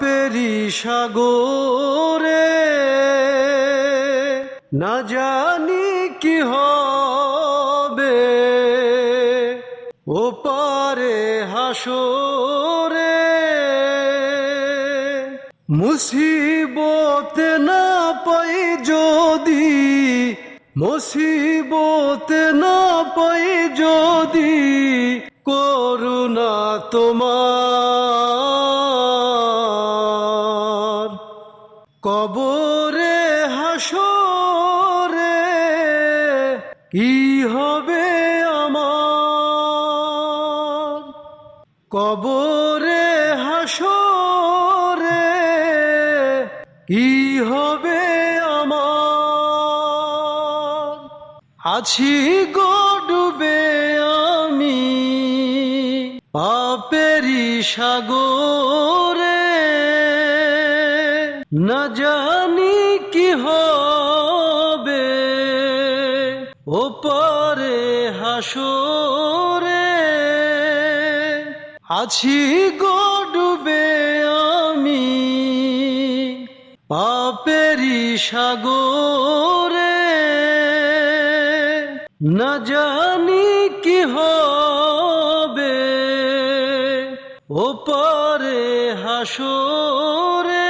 পাপেরি সাগরে। না জানি কি হবে। ও পারে হাসরে। মুসিবত না পাই যদি, মুসিবত না পাই যদি, করুণা তোমার কবরে হাসরে কি হবে আমার? কবরে হাসরে কি হবে আমার? আছি গো ডুবে আমি পাপেরি সাগরে। না জানি কি হবে। ও পারে হাসরে আছি গো ডুবে আমি। পাপেরি সাগরে। না জানি কি হবে। ও পারে হাসরে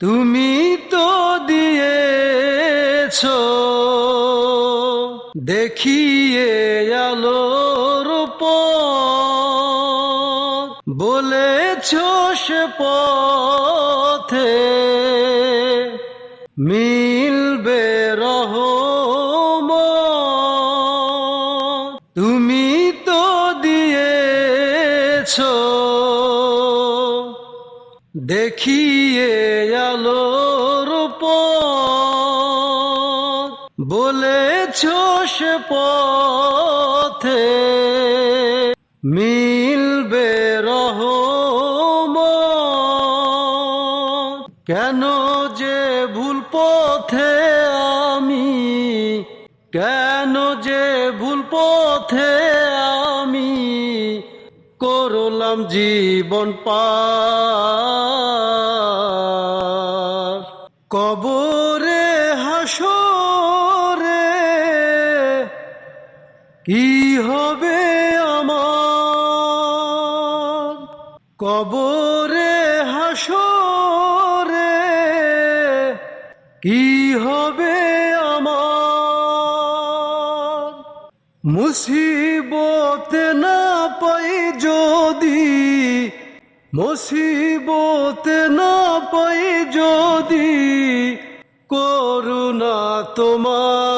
তুমি তো দিয়েছ দেখিয়ে আলোর পথ বলেছ সে পথে মিলবে রহম তুমি তো দিয়েছ দেখিয়ে আলোর পথ, বলেছ সে পথে মিলবে রহম কেন যে ভুল পথে আমি, কেন যে ভুল পথে আমি করলাম জীবন পার। কি হবে আমার? কবরে, হাসরে কি হবে আমার? মুসিবত না পাই যদি, মুসিবত না পাই যদি, করুণা তোমার